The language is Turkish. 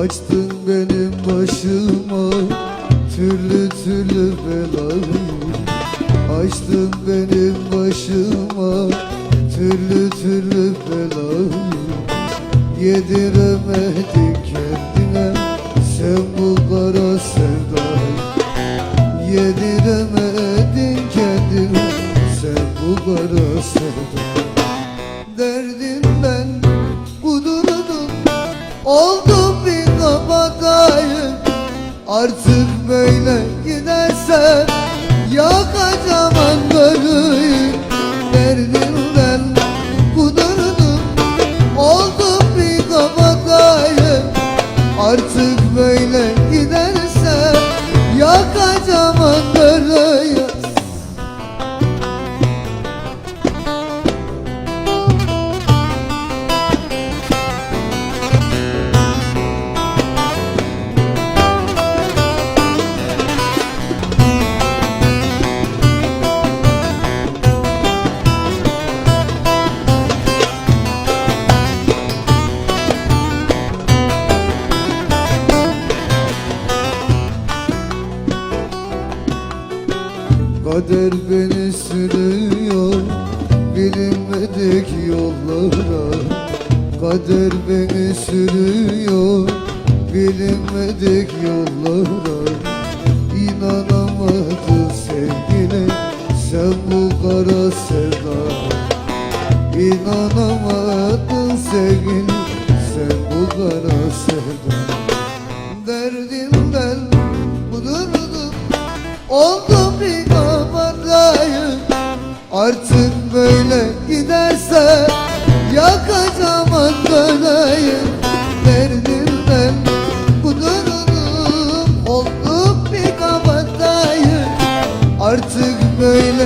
Açtın benim başıma Türlü türlü belayı. Açtın benim başıma Türlü türlü belayı. Yediremedin kendine Sen bu kara sevdayı. Yediremedin kendine Sen bu kara sevdayı Derdimden bir kabadayı Artık böyle gidersen Yakacağım angarıyı Derdimden kudurdum Oldum bir kabadayı Artık böyle Kader beni sürüyor bilinmedik yollara. Kader beni sürüyor bilinmedik yollara. İnanamadım sevgine sen bu kara sevda. İnanamadım sevgine sen bu kara sevda. Derdimden kudurdum Oldum bir Artık böyle giderse yakacağım Ankara'yı Derdimden kudururum olduk bir kabadayı. Artık böyle